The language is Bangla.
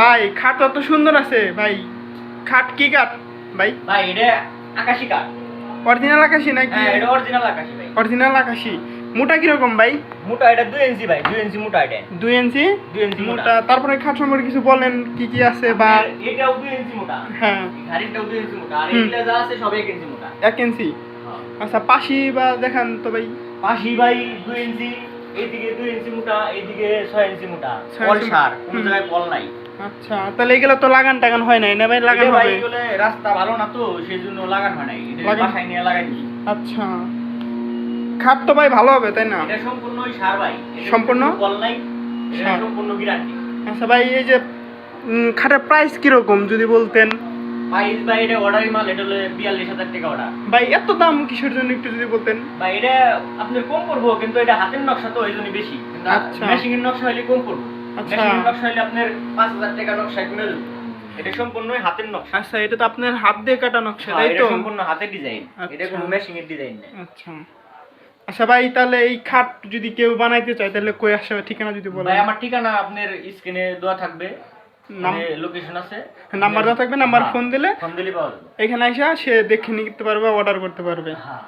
ভাই খাট অত সুন্দর আছে ভাই। খাট কি কাঠ ভাই? ভাই এটা আকাশি কাঠ অরিজিনাল আকাশি নাকি? হ্যাঁ এটা অরিজিনাল আকাশি ভাই। অরিজিনাল আকাশি। মোটা কীরকম ভাই? মোটা এটা দুই ইঞ্চি ভাই দুই ইঞ্চি মোটা এটা। দুই ইঞ্চি? দুই ইঞ্চি মোটা। তারপরে খাট সম্পর্কে কিছু বলেন কি কি আছে বা আর এটাও দুই ইঞ্চি মোটা। হ্যাঁ। ঘাড়িটাও দুই ইঞ্চি মোটা। আর। এগুলা যা আছে সব এক ইঞ্চি মোটা। এক ইঞ্চি? হ্যাঁ। আচ্ছা পাশি বা দেখান তো ভাই। পাশি ভাই দুই ইঞ্চি। এইদিকে দুই ইঞ্চি মোটা এইদিকে ছয় ইঞ্চি মোটা। পল সার কোনো জায়গায় পল নাই। আচ্ছা তাহলে এগুলো তো লাগান টাগান হয় নাই না ভাই লাগান হবে। রাস্তা ভালো না তো সেই জন্য লাগানো হয় নাই এটা বাসায় নিয়ে লাগাই দিই আচ্ছা। খাট তো ভাই ভালো হবে তাই না? এটা সম্পূর্ণ সার ভাই। সম্পূর্ণ? পল নাই এটা সম্পূর্ণ গ্যারান্টি আচ্ছা ভাই এই যে খাটের প্রাইস কীরকম যদি বলতেন? প্রাইস ভাই এটা অর্ডারই মাল এটা হলো বিয়াল্লিশ হাজার টাকা অর্ডার ভাই এত দাম কিসের জন্য একটু যদি বলতেন? ভাই এটা আপনার কম পড়ব কিন্তু এটা হাতের নকশা তো ওই জন্য বেশি। আচ্ছা। মেশিং এর নকশা হলে কম পড়ব। এর নকশা হলে আপনার পাঁচ হাজার টাকা নকশা কিনে এটা সম্পূর্ণই হাতের নকশা। আচ্ছা এটা তো আপনার হাত দিয়ে কাটা নকশা হ্যাঁ, তাই তো? সম্পূর্ণ হাতের ডিজাইন। এটা আচ্ছা। কোনো মেশিং ডিজাইন না আচ্ছা। আচ্ছা ভাই তাহলে এই খাট যদি কেউ বানাইতে চায় তাহলে কই আসে? ঠিকানা যদি বলেন। ভাই আমার ঠিকানা আপনার স্ক্রিনে দেওয়া থাকবে। লোকেশন আছে। নাম্বার দেওয়া থাকবে নাম্বার হ্যাঁ, ফোন দিলে ফোন দিলে পাওয়া যাবে। এখানে এসে সে দেখে নিতে পারবে অর্ডার করতে পারবে। হ্যাঁ।